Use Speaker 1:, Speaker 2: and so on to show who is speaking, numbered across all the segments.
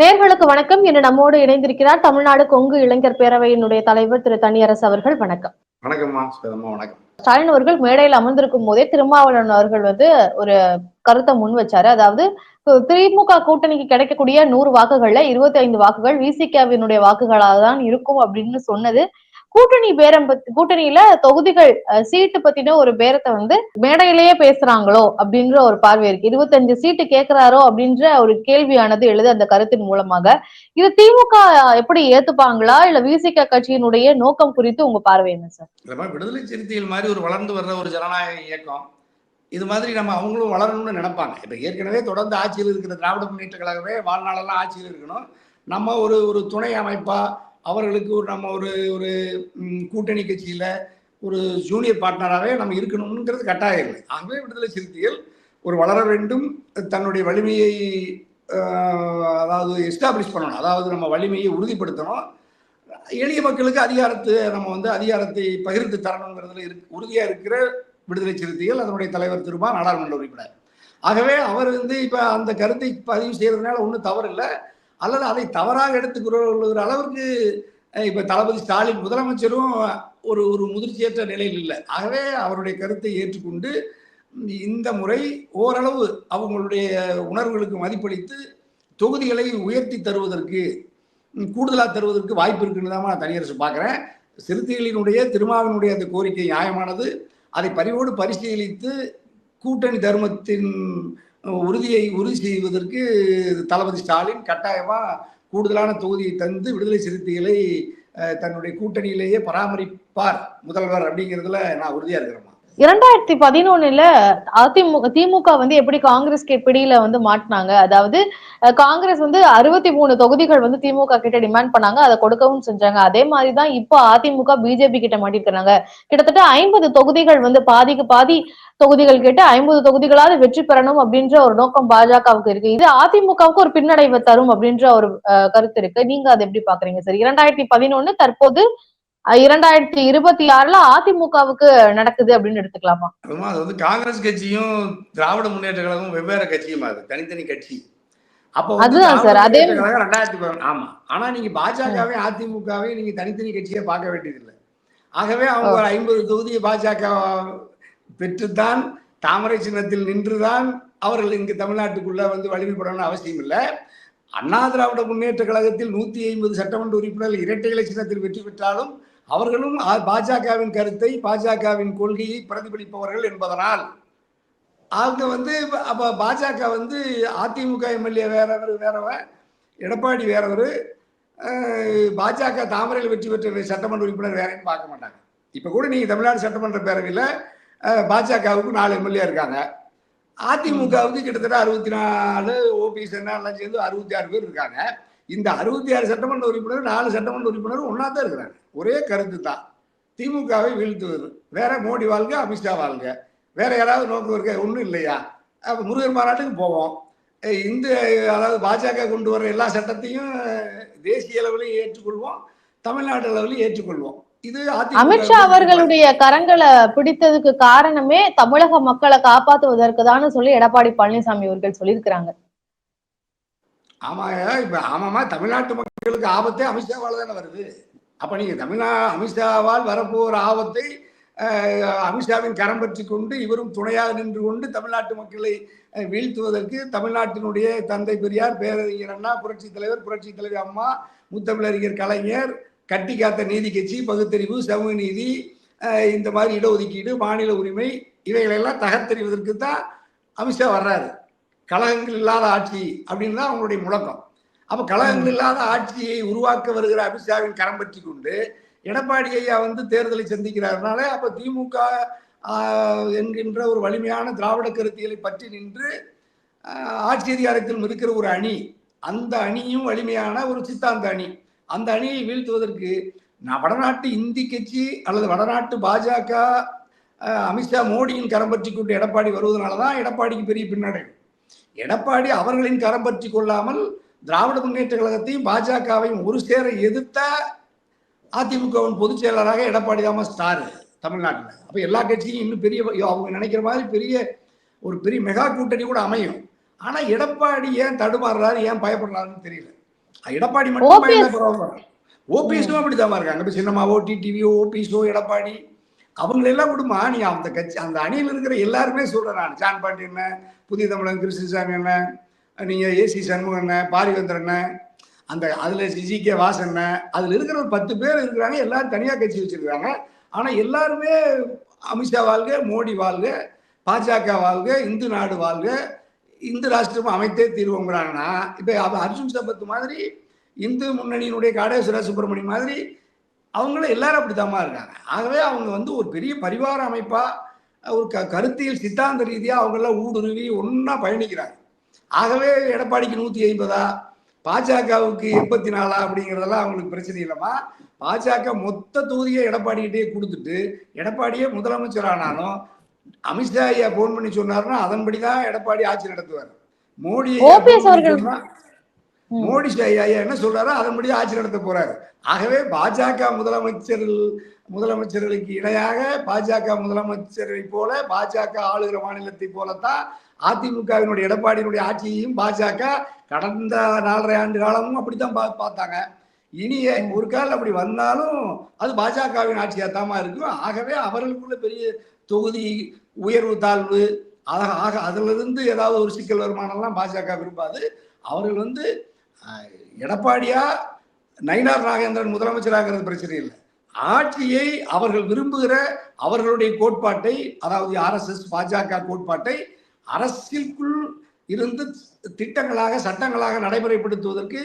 Speaker 1: நேர்களுக்கு வணக்கம். இன்று நம்மோடு இணைந்திருக்கிறார் தமிழ்நாடு கொங்கு இளைஞர் பேரவையினுடைய தலைவர் திரு தனியரசு அவர்கள். வணக்கம்.
Speaker 2: வணக்கம்மா. வணக்கம்.
Speaker 1: ஸ்டாலின் அவர்கள் மேடையில் அமர்ந்திருக்கும் போதே திருமாவளவன் அவர்கள் வந்து ஒரு கருத்தை முன் வச்சாரு. அதாவது திமுக கூட்டணிக்கு கிடைக்கக்கூடிய நூறு வாக்குகள்ல இருபத்தி ஐந்து வாக்குகள் விசிகாவினுடைய வாக்குகளாக தான் இருக்கும் அப்படின்னு சொன்னது. கூட்டணி பேரம் பத்தி கூட்டணியில தொகுதிகள் சீட்டு பத்தின ஒரு பேரத்தை வந்து மேடையிலேயே பேசுறாங்களோ அப்படின்ற ஒரு பார்வை இருக்கு. இருபத்தஞ்சு சீட்டு கேட்கிறாரோ அப்படின்ற ஒரு கேள்வியானது எழுது அந்த கருத்தின் மூலமாக. இது திமுக எப்படி ஏத்துப்பாங்களா? இல்ல விசிக கட்சியினுடைய நோக்கம் குறித்து உங்க பார்வை என்ன சார்?
Speaker 2: விடுதலை சிறுத்தைகள் மாதிரி ஒரு வளர்ந்து வர்ற ஒரு ஜனநாயக இயக்கம் இது மாதிரி நம்ம அவங்களும் வளரணும்னு நினைப்பாங்க. இப்போ ஏற்கனவே தொடர்ந்து ஆட்சியில் இருக்கிற திராவிட முன்னேற்ற கழகமே வாழ்நாளெல்லாம் ஆட்சியில் இருக்கணும். நம்ம ஒரு ஒரு துணை அமைப்பா அவர்களுக்கு ஒரு நம்ம ஒரு ஒரு கூட்டணி கட்சியில் ஒரு ஜூனியர் பார்ட்னராகவே நம்ம இருக்கணுங்கிறது கட்டாயம் இல்லை. ஆகவே விடுதலை சிறுத்தைகள் ஒரு வளர வேண்டும் தன்னுடைய வலிமையை அதாவது எஸ்டாப்ளிஷ் பண்ணணும். அதாவது நம்ம வலிமையை உறுதிப்படுத்தணும். எளிய மக்களுக்கு அதிகாரத்தை நம்ம வந்து அதிகாரத்தை பகிர்ந்து தரணுங்கிறதுல இரு உறுதியாக இருக்கிற விடுதலை சிறுத்தைகள் அதனுடைய தலைவர் திருமா நாடாளுமன்ற உறுப்பினர் ஆகவே அவர் வந்து இப்போ அந்த கருத்தை பதிவு செய்கிறதுனால ஒன்றும் தவறு இல்லை அல்லது அதை தவறாக எடுத்துக்கிற அளவிற்கு இப்போ தளபதி ஸ்டாலின் முதலமைச்சரும் ஒரு ஒரு முதிர்ச்சியற்ற நிலையில் இல்லை. ஆகவே அவருடைய கருத்தை ஏற்றுக்கொண்டு இந்த முறை ஓரளவு அவங்களுடைய உணர்வுகளுக்கு மதிப்பளித்து தொகுதிகளை உயர்த்தி தருவதற்கு கூடுதலாக தருவதற்கு வாய்ப்பு இருக்குன்னு தான் நான் தனியரசு பார்க்குறேன். சிறுத்தைகளினுடைய திருமாவினுடைய அந்த கோரிக்கை நியாயமானது. அதை பரிவோடு பரிசீலித்து கூட்டணி தர்மத்தின் உறுதியை உறுதி செய்வதற்கு தளபதி ஸ்டாலின் கட்டாயமாக கூடுதலான தொகுதியை தந்து விடுதலை சிறுத்தைகளை தன்னுடைய கூட்டணியிலேயே பராமரிப்பார் முதல்வர் அப்படிங்கிறதுல நான் உறுதியா இருக்கிறேன்
Speaker 1: இரண்டாயிரத்தி பதினொன்னுல அதிமுக திமுக வந்து எப்படி காங்கிரஸ் பிடியில வந்து மாட்டினாங்க? அதாவது காங்கிரஸ் வந்து அறுபத்தி மூணு தொகுதிகள் வந்து திமுக கிட்ட டிமாண்ட் பண்ணாங்க அதை கொடுக்கவும் செஞ்சாங்க. அதே மாதிரிதான் இப்போ அதிமுக பிஜேபி கிட்ட மாட்டிருக்கிறாங்க. கிட்டத்தட்ட ஐம்பது தொகுதிகள் வந்து பாதிக்கு பாதி தொகுதிகள் கேட்டு ஐம்பது தொகுதிகளாவது வெற்றி பெறணும் அப்படின்ற ஒரு நோக்கம் பாஜகவுக்கு இருக்கு. இது அதிமுகவுக்கு ஒரு பின்னடைவை தரும் அப்படின்ற ஒரு கருத்து இருக்கு. நீங்க அதை எப்படி பாக்குறீங்க சார்? இரண்டாயிரத்தி பதினொன்னு தற்போது இரண்டாயிரத்தி இருபத்தி ஆறுல அதிமுகவுக்கு நடக்குது அப்படின்னு எடுத்துக்கலாமா?
Speaker 2: அது வந்து காங்கிரஸ் கட்சியும் திராவிட முன்னேற்ற கழகமும் வெவ்வேறு கட்சியும் அது தனித்தனி கட்சி. அப்போ
Speaker 1: அதுதான் சார், அதே-
Speaker 2: கழகம் ரெண்டாயிரத்தி ஆமா. ஆனா நீங்க பாஜகவையும் அதிமுகவையும் நீங்க தனித்தனி கட்சியை பார்க்க வேண்டியதில்லை. ஆகவே அவங்க ஐம்பது தொகுதியை பாஜக பெற்றுத்தான் தாமரை சின்னத்தில் நின்றுதான் அவர்கள் இங்கு தமிழ்நாட்டுக்குள்ள வந்து வலிமைப்படணும்னு அவசியம் இல்லை. அண்ணா திராவிட முன்னேற்ற கழகத்தில் நூத்தி ஐம்பது சட்டமன்ற உறுப்பினர்கள் இரட்டை இலை சின்னத்தில் வெற்றி பெற்றாலும் அவர்களும் பாஜகவின் கருத்தை பாஜகவின் கொள்கையை பிரதிபலிப்பவர்கள் என்பதனால். அவங்க வந்து அப்போ பாஜக வந்து அதிமுக எம்எல்ஏ வேறவர் வேறவ எடப்பாடி வேறவர் பாஜக தாமரையில் வெற்றி பெற்ற சட்டமன்ற உறுப்பினர் வேறேன்னு பார்க்க மாட்டாங்க. இப்போ கூட நீங்கள் தமிழ்நாடு சட்டமன்ற பேரவையில் பாஜகவுக்கு நாலு எம்எல்ஏ இருக்காங்க. அதிமுகவுக்கு கிட்டத்தட்ட அறுபத்தி நாலு ஓபிஎஸ் எல்லாம் சேர்ந்து அறுபத்தி ஆறு பேர் இருக்காங்க. இந்த அறுபத்தி ஆறு சட்டமன்ற உறுப்பினர் நாலு சட்டமன்ற உறுப்பினர் ஒன்றா தான் இருக்கிறாங்க. ஒரே கருத்து தான். திமுகவை வீழ்த்துவது. வேற மோடி வாழ்க அமித்ஷா வாழ்க. வேற யாராவது நோக்கம் இருக்க? ஒன்றும் இல்லையா? அப்போ முருகன் மாநாட்டுக்கு போவோம். இந்த அதாவது பாஜக கொண்டு வர எல்லா சட்டத்தையும் தேசிய அளவிலையும் ஏற்றுக்கொள்வோம். தமிழ்நாடு அளவிலையும் ஏற்றுக்கொள்வோம்.
Speaker 1: அமித்ஷா அவர்களுடைய கரங்களை பிடித்ததுக்கு காரணமே தமிழக மக்களை காப்பாத்துவதற்கு தான் சொல்லி எடப்பாடி பழனிசாமி அவர்கள் சொல்லியிருக்கிறாங்க.
Speaker 2: ஆமாங்க இப்ப ஆமாமா தமிழ்நாட்டு மக்களுக்கு ஆபத்தே அமித்ஷாவால் தானே வருது. அப்ப நீங்க தமிழ்நா அமித்ஷாவால் வரப்போகிற ஆபத்தை அமித்ஷாவின் கரம் பற்றி கொண்டு இவரும் துணையாக நின்று கொண்டு தமிழ்நாட்டு மக்களை வீழ்த்துவதற்கு தமிழ்நாட்டினுடைய தந்தை பெரியார் பேரறிஞர் அண்ணா புரட்சி தலைவர் புரட்சி தலைவி அம்மா முத்தமிழறிஞர் கலைஞர் கட்டி காத்த நீதி கட்சி பகுத்தறிவு சமூக நீதி இந்த மாதிரி இடஒதுக்கீடு மாநில உரிமை இவைகளெல்லாம் தகர்த்தெறிவதற்கு தான் அமித்ஷா வர்றாரு. கழகங்கள் இல்லாத ஆட்சி அப்படின்னு தான் அவங்களுடைய முழக்கம். அப்ப கழகங்கள் இல்லாத ஆட்சியை உருவாக்க வருகிற அமித்ஷாவின் கரம் பற்றி கொண்டு எடப்பாடி ஐயா வந்து தேர்தலை சந்திக்கிறாருனால அப்ப திமுக என்கின்ற ஒரு வலிமையான திராவிட கருத்தியலை பற்றி நின்று ஆட்சி அதிகாரத்தில் இருக்கிற ஒரு அணி அந்த அணியும் வலிமையான ஒரு சித்தாந்த அணி. அந்த அணியை வீழ்த்துவதற்கு நான் வடநாட்டு இந்தி கட்சி அல்லது வடநாட்டு பாஜக அமித்ஷா மோடியின் கரம் பற்றி கொண்டு எடப்பாடி வருவதனால தான் எடப்பாடிக்கு பெரிய பின்னடைவு எடப்பாடி அவர்களின் கரம் பற்றி கொள்ளாமல் திராவிட முன்னேற்ற கழகத்தையும் பாஜகவையும் ஒரு சேர எதிர்த்த அதிமுகவின் பொதுச் செயலராக எடப்பாடி தான் ஸ்டார் தமிழ்நாட்டில். அப்போ எல்லா கட்சியும் இன்னும் பெரிய அவங்க நினைக்கிற மாதிரி பெரிய ஒரு பெரிய மெகா கூட்டணி கூட அமையும். ஆனால் எடப்பாடி ஏன் தடுமாறுறாரு ஏன் பயப்படுறாருன்னு தெரியல. எடப்பாடி மட்டும் ஓபிஎஸும் அப்படிதான் இருக்காங்க இப்ப சின்னமாவோ டிடிவியோ ஓபிஎஸோ எடப்பாடி அவங்களெல்லாம் விடுமா? நீ அந்த கட்சி அந்த அணியில் இருக்கிற எல்லாருமே சொல்றேன் நான். ஜான் பாண்டி என்ன புதிய தமிழன் கிருஷ்ணசாமி என்ன நீங்க ஏசி சண்முகம் என்ன பாரிவேந்தர் என்ன அந்த அதுல ஜி கே வாசன் அதுல இருக்கிற ஒரு பத்து பேர் இருக்கிறாங்க. எல்லாரும் தனியா கட்சி வச்சிருக்காங்க ஆனா எல்லாருமே அமித்ஷா வாழ்க மோடி வாழ்க பாஜக வாழ்க இந்து நாடு வாழ்க இந்து ராஷ்டிரம் அமைத்தே தீர்வோங்கிறாங்கன்னா இப்போ அவ அர்ஜுன் சம்பத் மாதிரி இந்து முன்னணியினுடைய காடேஸ்வர சுப்பிரமணியம் மாதிரி அவங்களும் எல்லாரும் அப்படித்தாம்மா இருக்காங்க. ஆகவே அவங்க வந்து ஒரு பெரிய பரிவார அமைப்பா ஒரு க கருத்தியல் சித்தாந்த ரீதியாக அவங்களாம் ஊடுருவி ஒன்றா பயணிக்கிறாங்க. ஆகவே எடப்பாடிக்கு நூற்றி ஐம்பதா பாஜகவுக்கு எண்பத்தி நாலா அப்படிங்கிறதெல்லாம் அவங்களுக்கு பிரச்சனை இல்லைம்மா. பாஜக மொத்த தொகுதியை எடப்பாடிக்கிட்டே கொடுத்துட்டு எடப்பாடியே முதலமைச்சர் ஆனாலும் அமித்ஷா ஐயா போன் பண்ணி சொன்னாருன்னா அதன்படிதான் எடப்பாடி ஆட்சி நடத்துவார். மோடி. மோடி ஐயா என்ன சொல்றாரோ அதன்படி ஆட்சி நடத்த போறாரு. ஆகவே பாஜக முதலமைச்சர் முதலமைச்சர்களுக்கு இணையாக பாஜக முதலமைச்சரை போல பாஜக ஆளுகிற மாநிலத்தை போலத்தான் அதிமுகவினுடைய எடப்பாடியினுடைய ஆட்சியையும் பாஜக கடந்த நாலரை ஆண்டு காலமும் அப்படித்தான் பா- பார்த்தாங்க. இனி ஒரு கால் அப்படி வந்தாலும் அது பாஜகவின் ஆட்சியாத்தாமா இருக்கும். ஆகவே அவர்களுக்குள்ள பெரிய தொகுதி உயர்வு தாழ்வு ஆக ஆக அதிலிருந்து ஏதாவது ஒரு சிக்கல் வருமானம்லாம் பாஜக விரும்பாது. அவர்கள் வந்து எடப்பாடியா நயினார் நாகேந்திரன் முதலமைச்சராகிறது பிரச்சனை இல்லை. ஆட்சியை அவர்கள் விரும்புகிற அவர்களுடைய கோட்பாட்டை அதாவது ஆர்எஸ்எஸ் பாஜக கோட்பாட்டை அரசிற்குள் இருந்து திட்டங்களாக சட்டங்களாக நடைமுறைப்படுத்துவதற்கு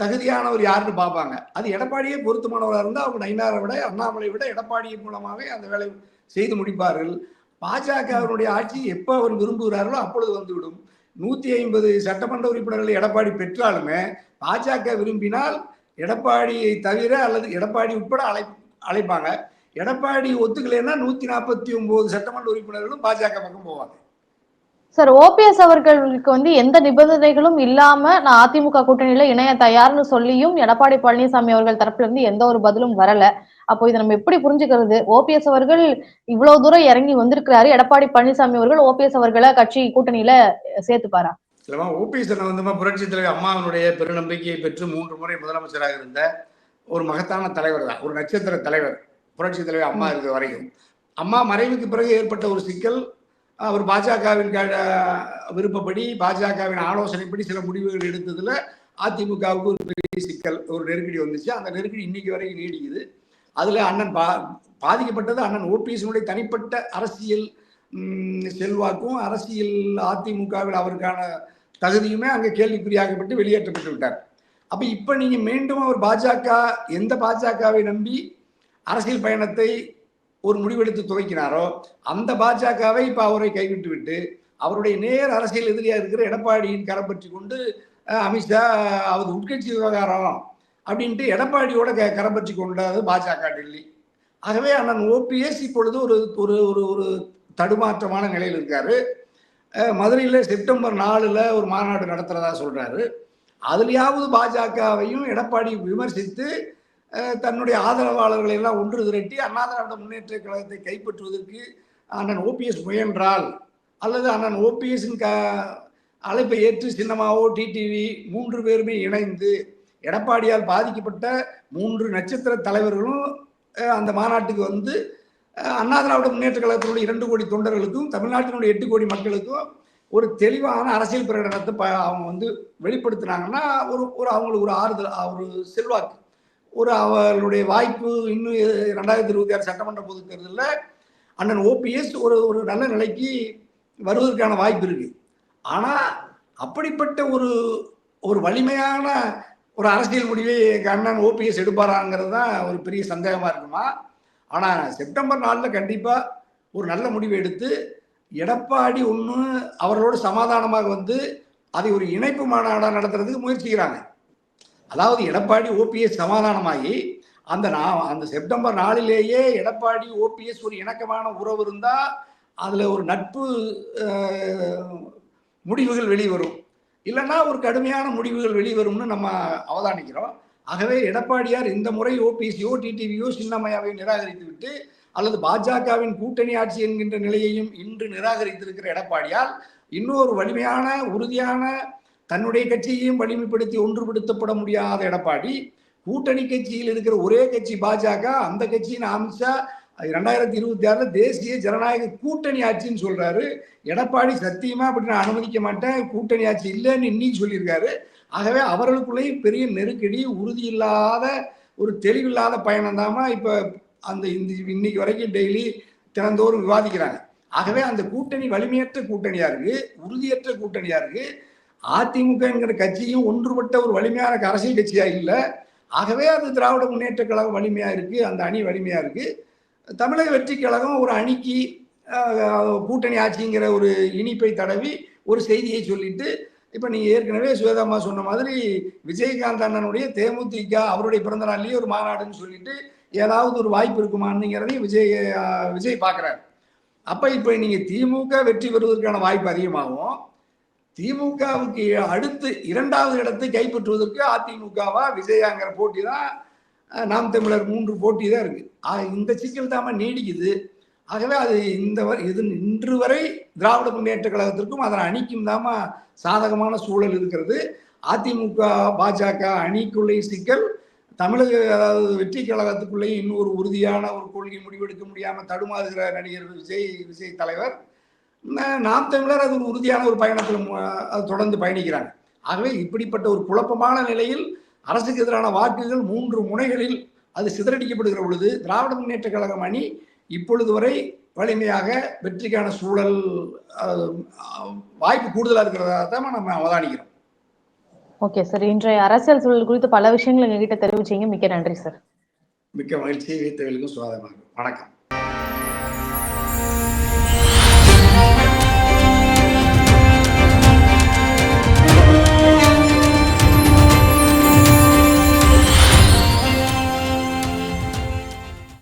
Speaker 2: தகுதியானவர் யாருன்னு பார்ப்பாங்க. அது எடப்பாடியே பொருத்தமானவராக இருந்தால் அவங்க நயினாரை விட அண்ணாமலை விட எடப்பாடியின் மூலமாகவே அந்த வேலை செய்து முடிப்பார்கள். பாஜகவினுடைய ஆட்சி எப்போ அவர் விரும்புகிறார்களோ அப்பொழுது வந்துவிடும். நூத்தி ஐம்பது சட்டமன்ற உறுப்பினர்களை எடப்பாடி பெற்றாலுமே பாஜக விரும்பினால் எடப்பாடியை தவிர அல்லது எடப்பாடி உட்பட அழை அழைப்பாங்க. எடப்பாடி ஒத்துக்கலைன்னா நூத்தி நாற்பத்தி ஒன்பது சட்டமன்ற உறுப்பினர்களும் பாஜக பக்கம் போவாங்க.
Speaker 1: சார் ஓபிஎஸ் அவர்களுக்கு வந்து எந்த நிபந்தனைகளும் இல்லாம நான் அதிமுக கூட்டணியில இணைய தயார்னு சொல்லியும் எடப்பாடி பழனிசாமி அவர்கள் தரப்புல இருந்து எந்த ஒரு பதிலும் வரல. அப்போ இதை நம்ம எப்படி புரிஞ்சுக்கிறது? ஓபிஎஸ் அவர்கள் இவ்வளவு தூரம் இறங்கி வந்திருக்கிறாரு. எடப்பாடி பழனிசாமி அவர்கள் ஓபிஎஸ் அவர்களை கட்சி கூட்டணியில சேர்த்துப்பாரா?
Speaker 2: இல்லமா ஓபிஎஸ் வந்து புரட்சி தலைவர் அம்மாவினுடைய பெருநம்பிக்கையை பெற்று மூன்று முறை முதலமைச்சராக இருந்த ஒரு மகத்தான தலைவர் தான். ஒரு நட்சத்திர தலைவர் புரட்சி தலைவர் அம்மா இருக்கிற வரைக்கும் அம்மா மறைவுக்கு பிறகு ஏற்பட்ட ஒரு சிக்கல் அவர் பாஜகவின் க- விருப்பப்படி பாஜகவின் ஆலோசனைப்படி சில முடிவுகள் எடுத்ததுல அதிமுகவுக்கு ஒரு பெரிய சிக்கல் ஒரு நெருக்கடி வந்துச்சு. அந்த நெருக்கடி இன்னைக்கு வரைக்கும் நீடிக்குது. அதுல அண்ணன் பா பாதிக்கப்பட்டது அண்ணன் ஓபிஎஸ்னுடைய தனிப்பட்ட அரசியல் செல்வாக்கும் அரசியல் அதிமுகவில் அவருக்கான தகுதியுமே அங்கே கேள்விக்குறியாகப்பட்டு வெளியேற்றப்பட்டு விட்டார். அப்போ இப்போ நீங்கள் மீண்டும் அவர் பாஜக எந்த பாஜகவை நம்பி அரசியல் பயணத்தை ஒரு முடிவெடுத்து துவைக்கினாரோ அந்த பாஜகவை இப்போ அவரை கைவிட்டு விட்டு அவருடைய நேர் அரசியல் எதிரியாக இருக்கிற எடப்பாடியின் கரம் பற்றி கொண்டு அமித்ஷா அவர் உட்கட்சி விவகாரம் அப்படின்ட்டு எடப்பாடியோட க கரம் பற்றி கொண்டது பாஜக டெல்லி. ஆகவே அண்ணன் ஓபிஎஸ் இப்பொழுது ஒரு ஒரு ஒரு ஒரு தடுமாற்றமான நிலையில் இருக்கார். மதுரையில் செப்டம்பர் நாலில் ஒரு மாநாடு நடத்துகிறதா சொல்கிறாரு அதுலேயாவது பாஜகவையும் எடப்பாடி விமர்சித்து தன்னுடைய ஆதரவாளர்களை எல்லாம் ஒன்று திரட்டி அண்ணா திராவிட முன்னேற்ற கழகத்தை கைப்பற்றுவதற்கு அண்ணன் ஓபிஎஸ் முயன்றால் அல்லது அண்ணன் ஓபிஎஸ்ஸின் க அழைப்பை ஏற்று சின்னமாவோ டிடிவி மூன்று பேருமே இணைந்து எடப்பாடியால் பாதிக்கப்பட்ட மூன்று நட்சத்திர தலைவர்களும் அந்த மாநாட்டுக்கு வந்து அண்ணா திராவிட முன்னேற்ற கழகத்தினுடைய இரண்டு கோடி தொண்டர்களுக்கும் தமிழ்நாட்டினுடைய எட்டு கோடி மக்களுக்கும் ஒரு தெளிவான அரசியல் பிரகடனத்தை ப- அவங்க வந்து வெளிப்படுத்தினாங்கன்னா ஒரு ஒரு அவங்களுக்கு ஒரு ஆறுதல் ஒரு செல்வாக்கு. ஒரு அவர்களுடைய வாய்ப்பு இன்னும் ரெண்டாயிரத்தி இருபத்தி ஆறு சட்டமன்ற பொது தேர்தலில் அண்ணன் ஓபிஎஸ் ஒரு ஒரு நல்ல நிலைக்கு வருவதற்கான வாய்ப்பு இருக்கு. ஆனா அப்படிப்பட்ட ஒரு ஒரு வலிமையான ஒரு அரசியல் முடிவை எங்கள் அண்ணன் ஓபிஎஸ் எடுப்பாராங்கிறது தான் ஒரு பெரிய சந்தேகமா இருக்குமா? ஆனா செப்டம்பர் நாளில் கண்டிப்பா ஒரு நல்ல முடிவை எடுத்து எடப்பாடி ஒன்று அவர்களோடு சமாதானமாக வந்து அதை ஒரு இணைப்பு மாநாடாக நடத்துறதுக்கு முயற்சிக்கிறாங்க. அதாவது எடப்பாடி ஓபிஎஸ் சமாதானமாகி அந்த நான் அந்த செப்டம்பர் நாளிலேயே எடப்பாடி ஓபிஎஸ் ஒரு இணக்கமான உறவு இருந்தால் அதில் ஒரு நட்பு முடிவுகள் வெளிவரும். இல்லைன்னா ஒரு கடுமையான முடிவுகள் வெளிவரும்னு நம்ம அவதானிக்கிறோம். ஆகவே எடப்பாடியார் இந்த முறை ஓபிஎஸ்சியோ டிடிவியோ சின்னமையாவையும் நிராகரித்து விட்டு அல்லது பாஜகவின் கூட்டணி ஆட்சி என்கின்ற நிலையையும் இன்று நிராகரித்திருக்கிற எடப்பாடியால் இன்னொரு வலிமையான உறுதியான தன்னுடைய கட்சியையும் வலிமைப்படுத்தி ஒன்றுபடுத்தப்பட முடியாத எடப்பாடி கூட்டணி கட்சியில் இருக்கிற ஒரே கட்சி பாஜக அந்த கட்சியின் அமித்ஷா ரெண்டாயிரத்தி இருபத்தி ஆறுல தேசிய ஜனநாயக கூட்டணி ஆட்சின்னு சொல்றாரு. எடப்பாடி சத்தியமா அப்படி நான் அனுமதிக்க மாட்டேன் கூட்டணி ஆட்சி இல்லைன்னு இன்னைக்கு சொல்லியிருக்காரு. ஆகவே அவர்களுக்குள்ளேயும் பெரிய நெருக்கடி உறுதி இல்லாத ஒரு தெளிவில்லாத பயணம் தாமா இப்ப அந்த இந்த இன்னைக்கு வரைக்கும் டெய்லி தினந்தோறும் விவாதிக்கிறாங்க. ஆகவே அந்த கூட்டணி வலிமையற்ற கூட்டணியா இருக்கு உறுதியற்ற கூட்டணியா இருக்கு. அதிமுக என்கிற கட்சியும் ஒன்றுபட்ட ஒரு வலிமையான அரசியல் கட்சியா இல்லை. ஆகவே அது திராவிட முன்னேற்ற கழகம் வலிமையா இருக்கு அந்த அணி வலிமையா இருக்கு. தமிழக வெற்றி கழகம் ஒரு அணிக்கு கூட்டணி ஆட்சிங்கிற ஒரு இனிப்பை தடவி ஒரு செய்தியை சொல்லிட்டு இப்போ நீங்கள் ஏற்கனவே சுவேதாமா சொன்ன மாதிரி விஜயகாந்த் அண்ணனுடைய தேமுதிக அவருடைய பிறந்த நாள்லயே ஒரு மாநாடுன்னு சொல்லிட்டு ஏதாவது ஒரு வாய்ப்பு இருக்குமான்னுங்கிறதையும் விஜய் விஜய் பார்க்குறாரு. அப்போ இப்போ நீங்கள் திமுக வெற்றி பெறுவதற்கான வாய்ப்பு அதிகமாகும். திமுகவுக்கு அடுத்து இரண்டாவது இடத்தை கைப்பற்றுவதற்கு அதிமுகவா விஜயாங்கிற போட்டி தான் நாம் தமிழர் மூன்று போட்டி தான் இருக்கு. இந்த சிக்கல் தான் நீடிக்குது. ஆகவே அது இந்த இது இன்று வரை திராவிட முன்னேற்ற கழகத்திற்கும் அதன் அணிக்கும் தாமா சாதகமான சூழல் இருக்கிறது. அதிமுக பாஜக அணிக்குள்ளே சிக்கல். தமிழக அதாவது வெற்றி கழகத்துக்குள்ளேயும் இன்னொரு உறுதியான ஒரு கொள்கை முடிவெடுக்க முடியாமல் தடுமாறுகிற நடிகர் விஜய் விஜய் தலைவர். நாம் தமிழர் அது ஒரு உறுதியான ஒரு பயணத்தில் அது தொடர்ந்து பயணிக்கிறாங்க. ஆகவே இப்படிப்பட்ட ஒரு குழப்பமான நிலையில் அரசுக்கு எதிரான வாக்குகள் மூன்று முனைகளில் அது சிதறடிக்கப்படுகிற பொழுது திராவிட முன்னேற்ற கழகம் அணி இப்பொழுது வரை வலிமையாக வெற்றிக்கான சூழல் வாய்ப்பு கூடுதலாக இருக்கிறதா தான் நம்ம அவதானிக்கிறோம்.
Speaker 1: Okay sir. இன்றைய அரசியல் சூழல் குறித்து பல விஷயங்கள் எங்ககிட்ட தெரிவிச்சீங்க. மிக்க நன்றி சார்.
Speaker 2: மிக்க மகிழ்ச்சி. வீத்தவர்களுக்கும் சுவாதமாக வணக்கம்.